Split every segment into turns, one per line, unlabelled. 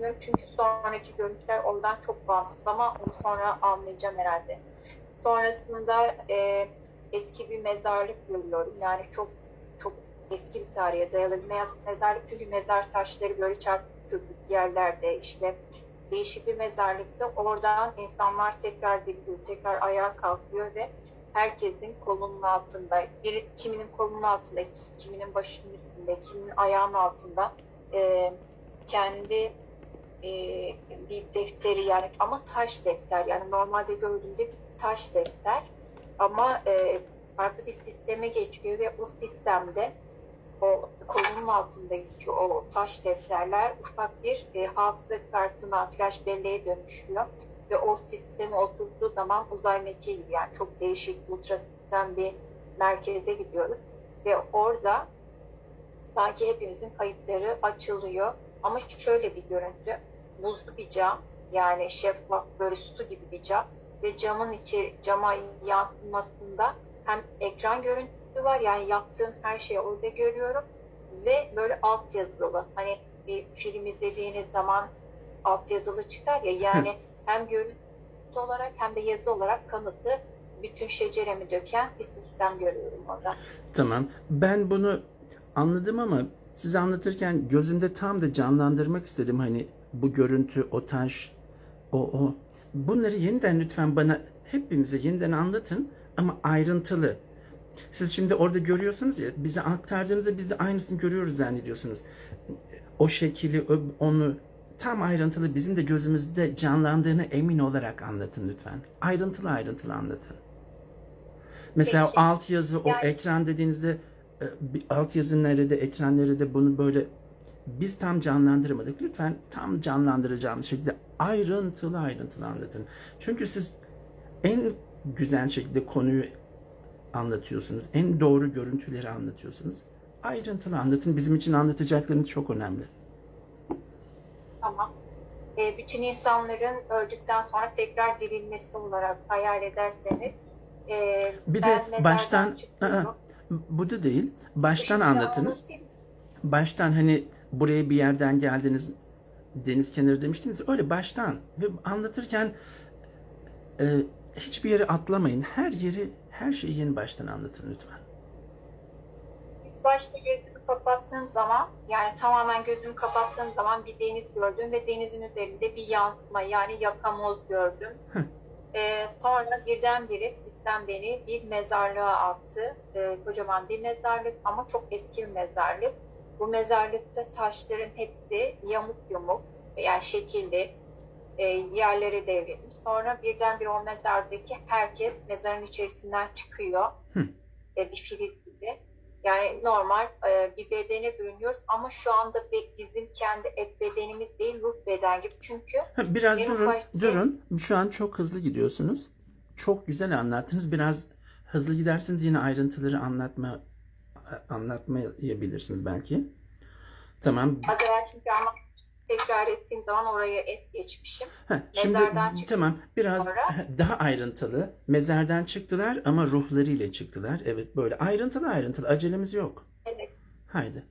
anlatmıyorum çünkü sonraki görüntüler oradan çok bağımsız ama onu sonra anlayacağım herhalde. Sonrasında e, eski bir mezarlık görüyorum. Yani çok çok eski bir tarihe dayalı bir mez- mezarlık çünkü mezar taşları böyle çarpık yerlerde işte değişik bir mezarlıkta oradan insanlar tekrar dikiliyor, tekrar ayağa kalkıyor ve herkesin kolunun altında, biri kiminin kolunun altında, kiminin başının üstünde, kiminin ayağının altında e, kendi e, bir defteri yani ama taş defter. Yani normalde gördüğümde taş defter. Ama e, farklı bir sisteme geçiyor ve o sistemde o kolunun altındaki o taş defterler ufak bir e, hafıza kartına, flash belleğe dönüşüyor. Ve o sisteme oturduğu zaman uzay mekiği gibi yani çok değişik ultra sistem bir merkeze gidiyoruz. Ve orada sanki hepimizin kayıtları açılıyor. Ama şöyle bir görüntü buzlu bir cam yani şeffaf böyle su gibi bir cam ve camın içeri cama yansımasında hem ekran görüntüsü var yani yaptığım her şeyi orada görüyorum ve böyle alt yazılı hani bir film izlediğiniz zaman alt yazılı çıkar ya yani hem görüntü olarak hem de yazı olarak kanıtlı bütün şeceremi döken bir sistem görüyorum orada.
Tamam. Ben bunu anladım ama size anlatırken gözümde tam da canlandırmak istedim. Hani bu görüntü, o taş, o o. Bunları yeniden lütfen bana hepimize yeniden anlatın ama ayrıntılı. Siz şimdi orada görüyorsunuz ya bize aktardığınızda biz de aynısını görüyoruz zannediyorsunuz. O şekli, o- onu tam ayrıntılı bizim de gözümüzde canlandığını emin olarak anlatın lütfen. Ayrıntılı ayrıntılı anlatın. Mesela
Peki.
alt yazı o
Yani-
ekran dediğinizde e, alt yazı nerede, ekran nerede bunu böyle biz tam canlandıramadık. Lütfen tam canlandıracağınız şekilde ayrıntılı ayrıntılı anlatın. Çünkü siz en güzel şekilde konuyu anlatıyorsunuz. En doğru görüntüleri anlatıyorsunuz. Ayrıntılı anlatın. Bizim için anlatacaklarınız çok önemli.
Tamam. E, bütün insanların öldükten sonra tekrar dirilmesi olarak hayal ederseniz e,
Bir de baştan. Aa, bu da değil. Baştan
Şimdi
anlatınız. Baştan hani buraya bir yerden geldiniz deniz kenarı demiştiniz. Öyle baştan ve anlatırken e, hiçbir yere atlamayın. Her yeri her şeyi yeni baştan anlatın lütfen.
İlk başta gözümü kapattığım zaman yani tamamen gözümü kapattığım zaman bir deniz gördüm ve denizin üzerinde bir yansıma yani yakamoz gördüm.
Hı.
Ee, sonra birdenbire sistem beni bir mezarlığa attı. Ee, kocaman bir mezarlık ama çok eski bir mezarlık. Bu mezarlıkta taşların hepsi yamuk yumuk yani şekilli e, yerlere devrilmiş. Sonra birdenbire o mezardaki herkes mezarın içerisinden çıkıyor.
Hı.
E, bir filiz gibi. Yani normal e, bir bedene bürünüyoruz ama şu anda bizim kendi et bedenimiz değil ruh beden gibi. Çünkü
Ha, Biraz durun,
baş-
durun. Şu an çok hızlı gidiyorsunuz. Çok güzel anlattınız. Biraz hızlı giderseniz yine ayrıntıları anlatma anlatmayabilirsiniz belki. Tamam.
az evvel çünkü ama tekrar ettiğim zaman oraya es geçmişim.
Ha, şimdi
Mezardan çıktık
tamam biraz
sonra.
daha ayrıntılı. Mezardan çıktılar ama ruhlarıyla çıktılar. Evet böyle ayrıntılı ayrıntılı. Acelemiz yok.
Evet.
Haydi.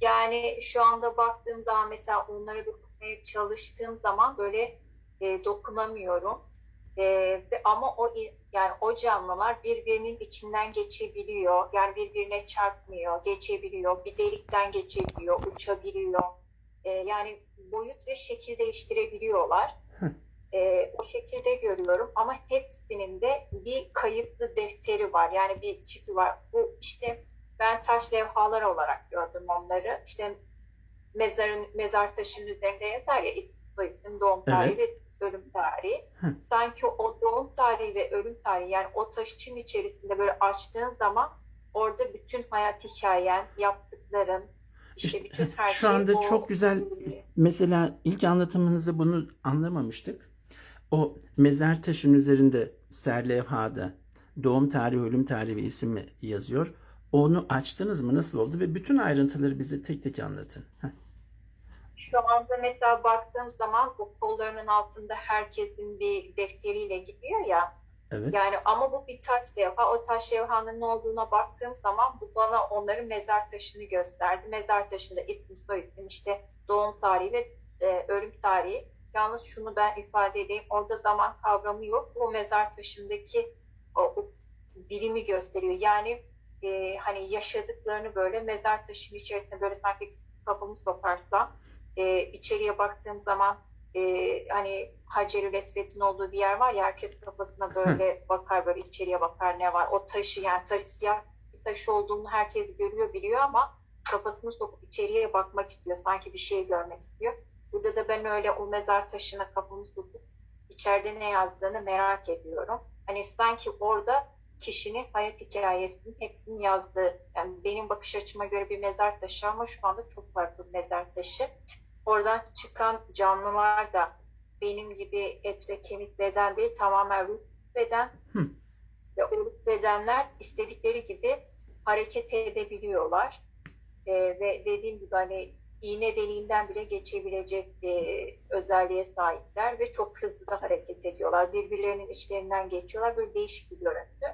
Yani şu anda baktığım zaman mesela onlara dokunmaya çalıştığım zaman böyle e, dokunamıyorum. E, ama o yani o canlılar birbirinin içinden geçebiliyor. Yani birbirine çarpmıyor, geçebiliyor. Bir delikten geçebiliyor, uçabiliyor. E, yani boyut ve şekil değiştirebiliyorlar. E, o şekilde görüyorum ama hepsinin de bir kayıtlı defteri var. Yani bir çipi var. Bu işte ben taş levhalar olarak gördüm onları. İşte mezarın mezar taşının üzerinde yazar ya isim, soyisim, doğum tarihi ve ölüm tarihi.
Hı.
Sanki o doğum tarihi ve ölüm tarihi yani o taşın içerisinde böyle açtığın zaman orada bütün hayat hikayen, yaptıkların, işte bütün her
Şu
şey
anda
o-
çok güzel mesela ilk anlatımınızda bunu anlamamıştık. O mezar taşının üzerinde serlevhada doğum tarihi, ölüm tarihi ve ismi yazıyor. Onu açtınız mı? Nasıl oldu? Ve bütün ayrıntıları bize tek tek anlatın. Heh.
Şu anda mesela baktığım zaman o kollarının altında herkesin bir defteriyle gidiyor ya.
Evet.
Yani ama bu bir taş levha. O taş levhanın ne olduğuna baktığım zaman bu bana onların mezar taşını gösterdi. Mezar taşında isim, soyisim, işte doğum tarihi ve e, ölüm tarihi. Yalnız şunu ben ifade edeyim. Orada zaman kavramı yok. O mezar taşındaki o, o dilimi gösteriyor. Yani e, hani yaşadıklarını böyle mezar taşının içerisinde böyle sanki kafamı sokarsam e, içeriye baktığım zaman e, hani Hacerül Esved'in olduğu bir yer var ya herkes kafasına böyle bakar böyle içeriye bakar ne var. O taşı yani taş, siyah bir taş olduğunu herkes görüyor biliyor ama kafasını sokup içeriye bakmak istiyor. Sanki bir şey görmek istiyor. Burada da ben öyle o mezar taşına kafamı sokup içeride ne yazdığını merak ediyorum. Hani sanki orada kişinin hayat hikayesinin hepsini yazdığı, yani benim bakış açıma göre bir mezar taşı ama şu anda çok farklı bir mezar taşı. Oradan çıkan canlılar da benim gibi et ve kemik beden değil, tamamen ruh beden.
Hı.
Ve o ruh bedenler istedikleri gibi hareket edebiliyorlar. Ee, ve dediğim gibi hani iğne deliğinden bile geçebilecek e, özelliğe sahipler ve çok hızlı da hareket ediyorlar. Birbirlerinin içlerinden geçiyorlar. Böyle değişik bir görüntü.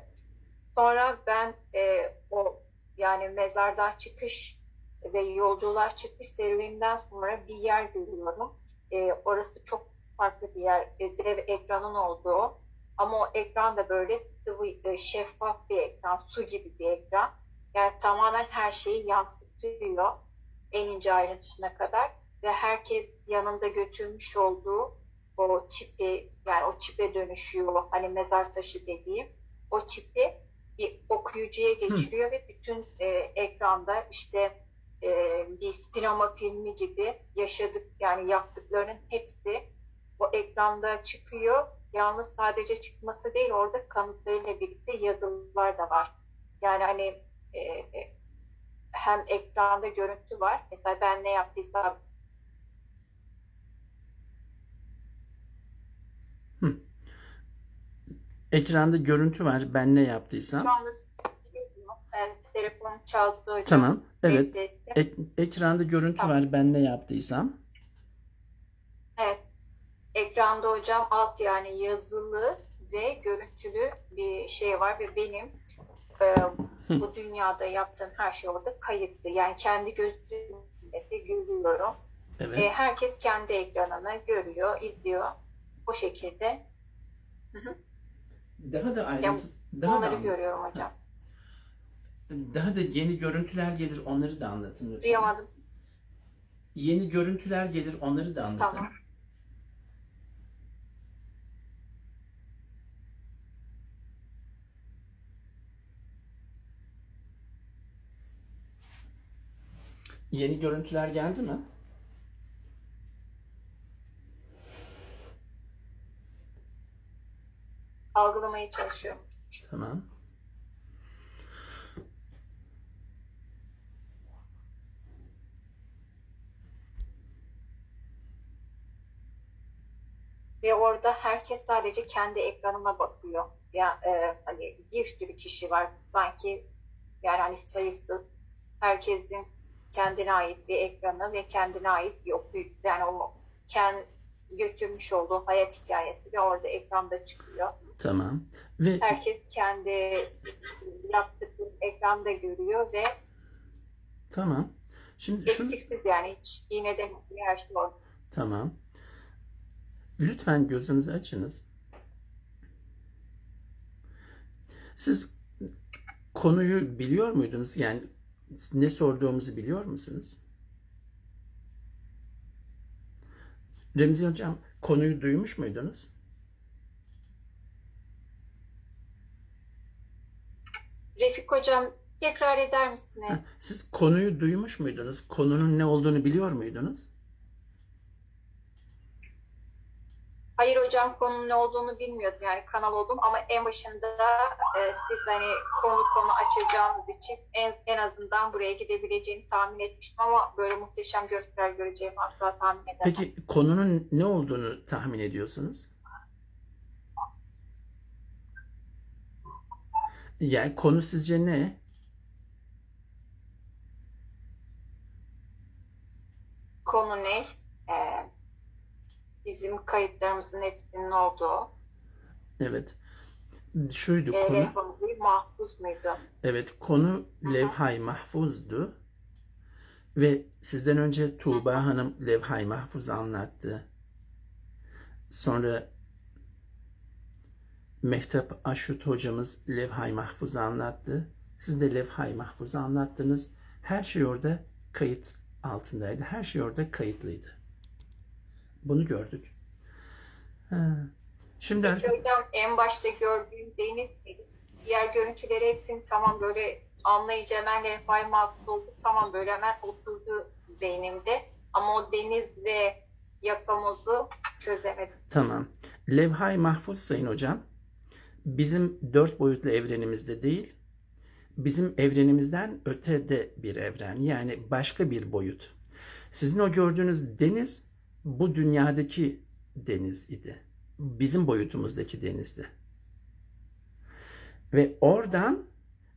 Sonra ben e, o yani mezardan çıkış ve yolculuğa çıkış serüveninden sonra bir yer görüyorum. E, orası çok farklı bir yer. E, dev ekranın olduğu ama o ekran da böyle sıvı, e, şeffaf bir ekran, su gibi bir ekran. Yani tamamen her şeyi yansıtıyor en ince ayrıntısına kadar ve herkes yanında götürmüş olduğu o çipi yani o çipe dönüşüyor hani mezar taşı dediğim o çipi bir okuyucuya geçiriyor ve bütün e, ekranda işte e, bir sinema filmi gibi yaşadık yani yaptıklarının hepsi o ekranda çıkıyor. Yalnız sadece çıkması değil orada kanıtlarıyla birlikte yazılar da var. Yani hani e, e, hem ekranda görüntü var. Mesela ben ne yaptıysam
Ekranda görüntü var. Ben ne yaptıysam.
şu anda yani telefonum çaldı hocam.
Tamam. Evet. Ek- ekranda görüntü
Tamam.
var. Ben ne yaptıysam.
Evet. Ekranda hocam alt yani yazılı ve görüntülü bir şey var ve benim e, bu dünyada yaptığım her şey orada kayıtlı. Yani kendi gözümle de görüyorum.
Evet.
E, herkes kendi ekranını görüyor, izliyor. O şekilde
Daha da ayrıntı daha da
onları
anlat.
görüyorum hocam.
Daha da yeni görüntüler gelir. Onları da anlatın lütfen.
Duyamadım.
Yeni görüntüler gelir. Onları da anlatın.
Tamam.
Yeni görüntüler geldi mi?
Algılamaya çalışıyorum.
Tamam.
Ve orada herkes sadece kendi ekranına bakıyor. Ya e, hani bir sürü kişi var sanki yani hani sayısız herkesin kendine ait bir ekranı ve kendine ait bir okuyucu yani o kendi götürmüş olduğu hayat hikayesi ve orada ekranda çıkıyor.
Tamam. Ve
Herkes kendi yaptığı ekranda görüyor ve
tamam. Şimdi
eksiksiz yani hiç iğneden her şey orada.
Tamam. Lütfen gözünüzü açınız. Siz konuyu biliyor muydunuz? Yani ne sorduğumuzu biliyor musunuz? Remzi Hocam konuyu duymuş muydunuz?
Refik Hocam tekrar eder misiniz?
Siz konuyu duymuş muydunuz? Konunun ne olduğunu biliyor muydunuz?
Hayır hocam konunun ne olduğunu bilmiyordum yani kanal oldum ama en başında e, siz hani konu konu açacağınız için en, en azından buraya gidebileceğimi tahmin etmiştim ama böyle muhteşem görüntüler göreceğimi asla tahmin edemem.
Peki konunun ne olduğunu tahmin ediyorsunuz? Yani konu sizce ne?
Konu ne? E, bizim kayıtlarımızın hepsinin olduğu
Evet. Şuydu
e,
konu.
levhamızı mahfuz muydu?
Evet, konu
hı.
levhay mahfuzdu. Ve sizden önce Tuğba Hanım levhay mahfuz anlattı. Sonra Mehtap Aşut hocamız levhay mahfuz anlattı. Siz de levhay mahfuz anlattınız. Her şey orada kayıt altındaydı. Her şey orada kayıtlıydı. Bunu gördük. Şimdi
hocam en başta gördüğüm deniz diğer görüntüleri hepsini tamam böyle anlayınca hemen levhay mahfuz oldu. Tamam böyle hemen oturdu beynimde. Ama o deniz ve yakamozu çözemedim.
Tamam. Levhay mahfuz sayın hocam. Bizim dört boyutlu evrenimizde değil, bizim evrenimizden ötede bir evren. Yani başka bir boyut. Sizin o gördüğünüz deniz bu dünyadaki deniz idi. Bizim boyutumuzdaki denizdi. Ve oradan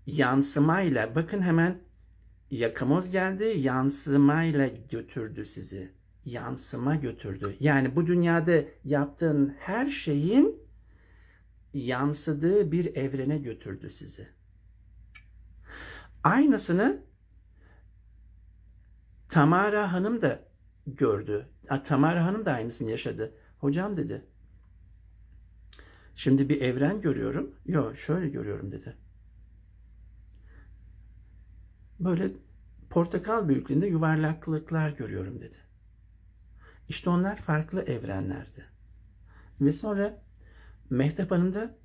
yansımayla bakın hemen yakamoz geldi yansımayla götürdü sizi. Yansıma götürdü. Yani bu dünyada yaptığın her şeyin yansıdığı bir evrene götürdü sizi. Aynısını Tamara Hanım da gördü. Tamara Hanım da aynısını yaşadı. Hocam dedi. Şimdi bir evren görüyorum. Yok şöyle görüyorum dedi. Böyle portakal büyüklüğünde yuvarlaklıklar görüyorum dedi. İşte onlar farklı evrenlerdi. Ve sonra Mehtap Hanım da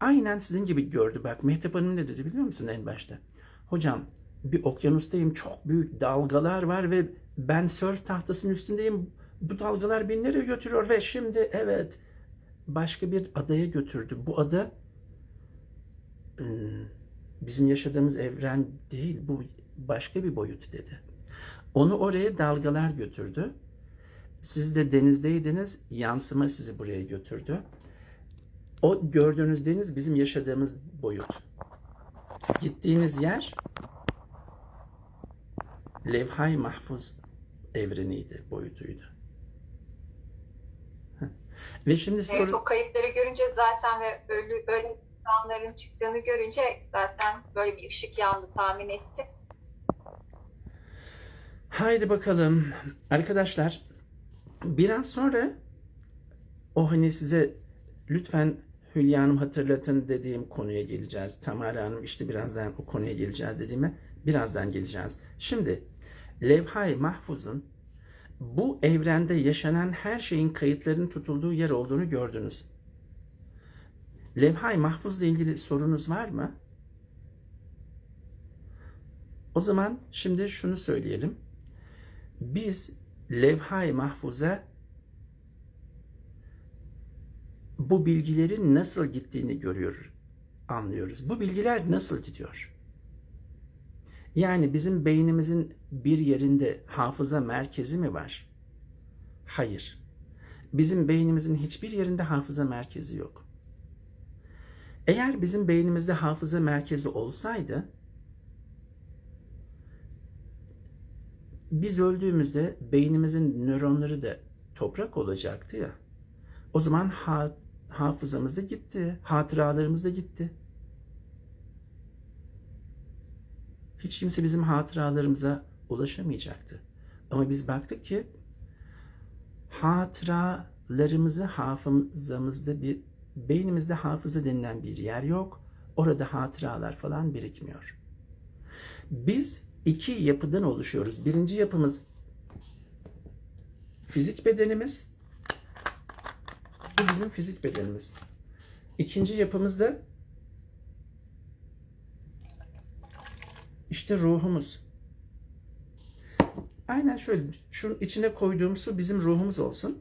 aynen sizin gibi gördü. Bak Mehtap Hanım ne dedi biliyor musun en başta? Hocam bir okyanustayım çok büyük dalgalar var ve ben sörf tahtasının üstündeyim. Bu dalgalar beni nereye götürüyor ve şimdi evet başka bir adaya götürdü. Bu ada ım, bizim yaşadığımız evren değil bu başka bir boyut dedi. Onu oraya dalgalar götürdü. Siz de denizdeydiniz, yansıma sizi buraya götürdü. O gördüğünüz deniz bizim yaşadığımız boyut. Gittiğiniz yer levhay mahfuz evreniydi, boyutuydu. Ve şimdi
Evet
soru...
o kayıtları görünce zaten ve ölü öyle insanların çıktığını görünce zaten böyle bir ışık yandı tahmin ettim.
Haydi bakalım. Arkadaşlar biraz sonra o hani size lütfen Hülya Hanım hatırlatın dediğim konuya geleceğiz. Tamara Hanım işte birazdan o konuya geleceğiz dediğime birazdan geleceğiz. Şimdi Levhay Mahfuz'un bu evrende yaşanan her şeyin kayıtlarının tutulduğu yer olduğunu gördünüz. Levhay Mahfuz'la ilgili sorunuz var mı? O zaman şimdi şunu söyleyelim. Biz levhay mahfuza bu bilgilerin nasıl gittiğini görüyor, anlıyoruz. Bu bilgiler nasıl gidiyor? Yani bizim beynimizin bir yerinde hafıza merkezi mi var? Hayır. Bizim beynimizin hiçbir yerinde hafıza merkezi yok. Eğer bizim beynimizde hafıza merkezi olsaydı biz öldüğümüzde beynimizin nöronları da toprak olacaktı ya. O zaman ha, hafızamız da gitti, hatıralarımız da gitti. Hiç kimse bizim hatıralarımıza ulaşamayacaktı. Ama biz baktık ki hatıralarımızı hafızamızda bir beynimizde hafıza denilen bir yer yok. Orada hatıralar falan birikmiyor. Biz iki yapıdan oluşuyoruz. Birinci yapımız fizik bedenimiz. Bu bizim fizik bedenimiz. İkinci yapımız da işte ruhumuz. Aynen şöyle. Şunun içine koyduğum su bizim ruhumuz olsun.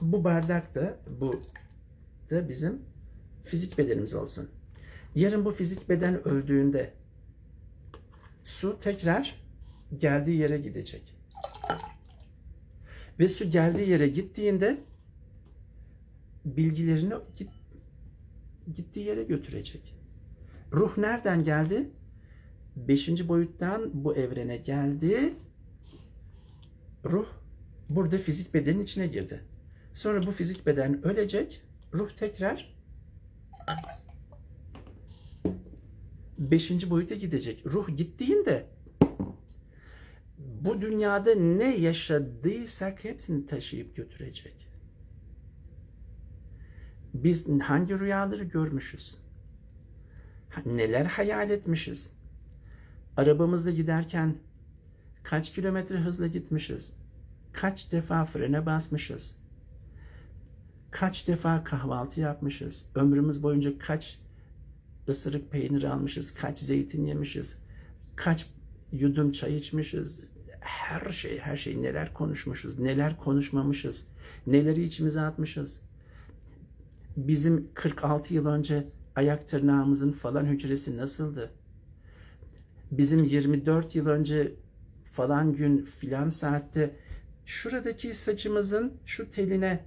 Bu bardak da bu da bizim fizik bedenimiz olsun. Yarın bu fizik beden öldüğünde su tekrar geldiği yere gidecek. Ve su geldiği yere gittiğinde bilgilerini git, gittiği yere götürecek. Ruh nereden geldi? Beşinci boyuttan bu evrene geldi. Ruh burada fizik bedenin içine girdi. Sonra bu fizik beden ölecek. Ruh tekrar beşinci boyuta gidecek. Ruh gittiğinde bu dünyada ne yaşadıysak hepsini taşıyıp götürecek. Biz hangi rüyaları görmüşüz? Neler hayal etmişiz? Arabamızda giderken kaç kilometre hızla gitmişiz? Kaç defa frene basmışız? Kaç defa kahvaltı yapmışız? Ömrümüz boyunca kaç ısırık peynir almışız? Kaç zeytin yemişiz? Kaç yudum çay içmişiz? Her şey, her şey neler konuşmuşuz, neler konuşmamışız, neleri içimize atmışız. Bizim 46 yıl önce ayak tırnağımızın falan hücresi nasıldı? Bizim 24 yıl önce falan gün filan saatte şuradaki saçımızın şu teline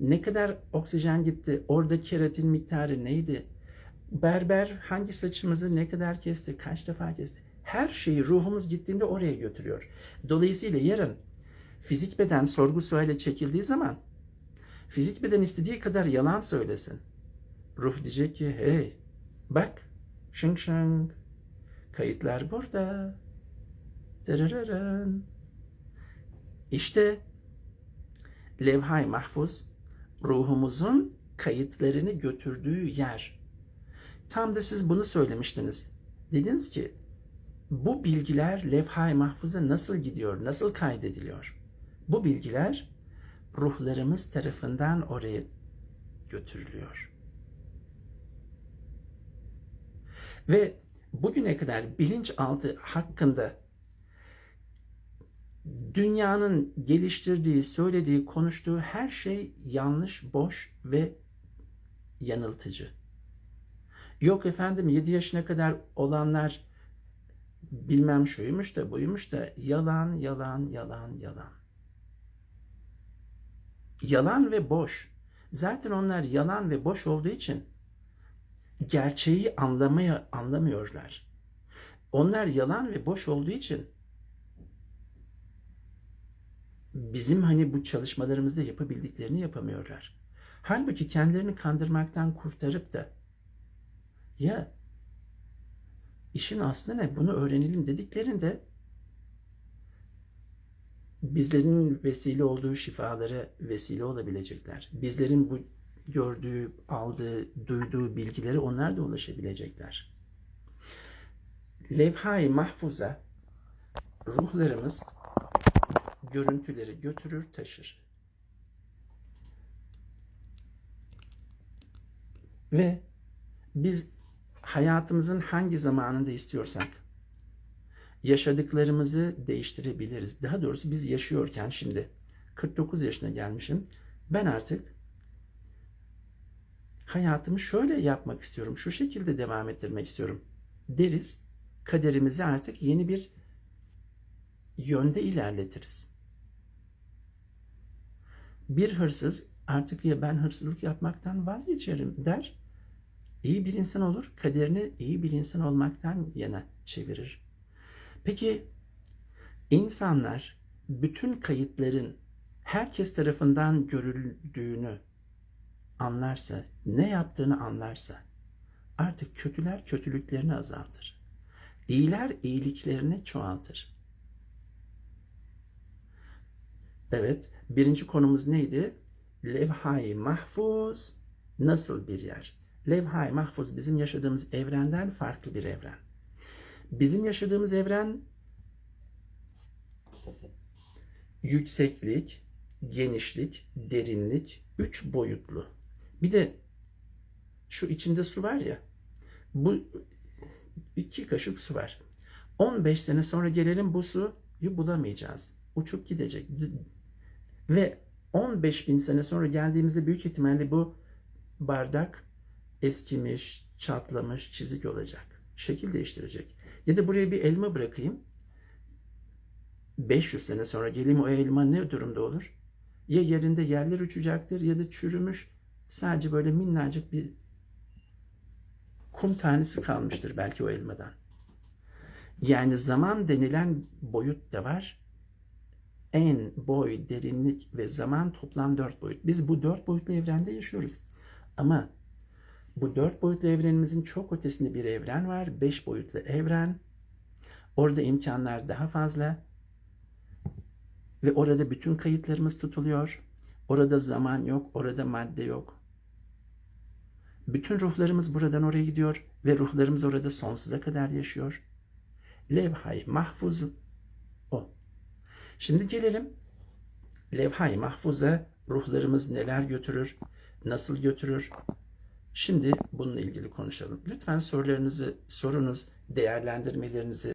ne kadar oksijen gitti? Orada keratin miktarı neydi? Berber hangi saçımızı ne kadar kesti? Kaç defa kesti? Her şeyi ruhumuz gittiğinde oraya götürüyor. Dolayısıyla yarın fizik beden sorgu suale çekildiği zaman fizik beden istediği kadar yalan söylesin. Ruh diyecek ki hey bak şıng şıng kayıtlar burada. Dırırırın. İşte levhay mahfuz ruhumuzun kayıtlarını götürdüğü yer. Tam da siz bunu söylemiştiniz. Dediniz ki bu bilgiler levhay mahfuza nasıl gidiyor, nasıl kaydediliyor? Bu bilgiler ruhlarımız tarafından oraya götürülüyor. Ve bugüne kadar bilinçaltı hakkında dünyanın geliştirdiği, söylediği, konuştuğu her şey yanlış, boş ve yanıltıcı. Yok efendim 7 yaşına kadar olanlar bilmem şuymuş da buymuş da yalan, yalan, yalan, yalan. Yalan ve boş. Zaten onlar yalan ve boş olduğu için gerçeği anlamaya anlamıyorlar. Onlar yalan ve boş olduğu için bizim hani bu çalışmalarımızda yapabildiklerini yapamıyorlar. Halbuki kendilerini kandırmaktan kurtarıp da ya işin aslı ne bunu öğrenelim dediklerinde bizlerin vesile olduğu şifalara vesile olabilecekler. Bizlerin bu gördüğü, aldığı, duyduğu bilgileri onlar da ulaşabilecekler. Levha-i mahfuza ruhlarımız görüntüleri götürür, taşır. Ve biz hayatımızın hangi zamanında istiyorsak yaşadıklarımızı değiştirebiliriz. Daha doğrusu biz yaşıyorken şimdi 49 yaşına gelmişim. Ben artık hayatımı şöyle yapmak istiyorum. Şu şekilde devam ettirmek istiyorum. Deriz. Kaderimizi artık yeni bir yönde ilerletiriz. Bir hırsız artık ya ben hırsızlık yapmaktan vazgeçerim der. İyi bir insan olur, kaderini iyi bir insan olmaktan yana çevirir. Peki insanlar bütün kayıtların herkes tarafından görüldüğünü anlarsa, ne yaptığını anlarsa artık kötüler kötülüklerini azaltır. İyiler iyiliklerini çoğaltır. Evet, birinci konumuz neydi? Levha-i mahfuz nasıl bir yer? Levha-i mahfuz bizim yaşadığımız evrenden farklı bir evren. Bizim yaşadığımız evren yükseklik, genişlik, derinlik, üç boyutlu. Bir de şu içinde su var ya, bu iki kaşık su var. 15 sene sonra gelelim bu suyu bulamayacağız. Uçup gidecek. Ve 15 bin sene sonra geldiğimizde büyük ihtimalle bu bardak eskimiş, çatlamış, çizik olacak. Şekil değiştirecek. Ya da buraya bir elma bırakayım. 500 sene sonra geleyim o elma ne durumda olur? Ya yerinde yerler uçacaktır ya da çürümüş sadece böyle minnacık bir kum tanesi kalmıştır belki o elmadan. Yani zaman denilen boyut da var. En, boy, derinlik ve zaman toplam dört boyut. Biz bu dört boyutlu evrende yaşıyoruz. Ama bu dört boyutlu evrenimizin çok ötesinde bir evren var. Beş boyutlu evren. Orada imkanlar daha fazla. Ve orada bütün kayıtlarımız tutuluyor. Orada zaman yok, orada madde yok. Bütün ruhlarımız buradan oraya gidiyor ve ruhlarımız orada sonsuza kadar yaşıyor. Levhay mahfuz o. Şimdi gelelim levhay mahfuza ruhlarımız neler götürür, nasıl götürür? Şimdi bununla ilgili konuşalım. Lütfen sorularınızı sorunuz, değerlendirmelerinizi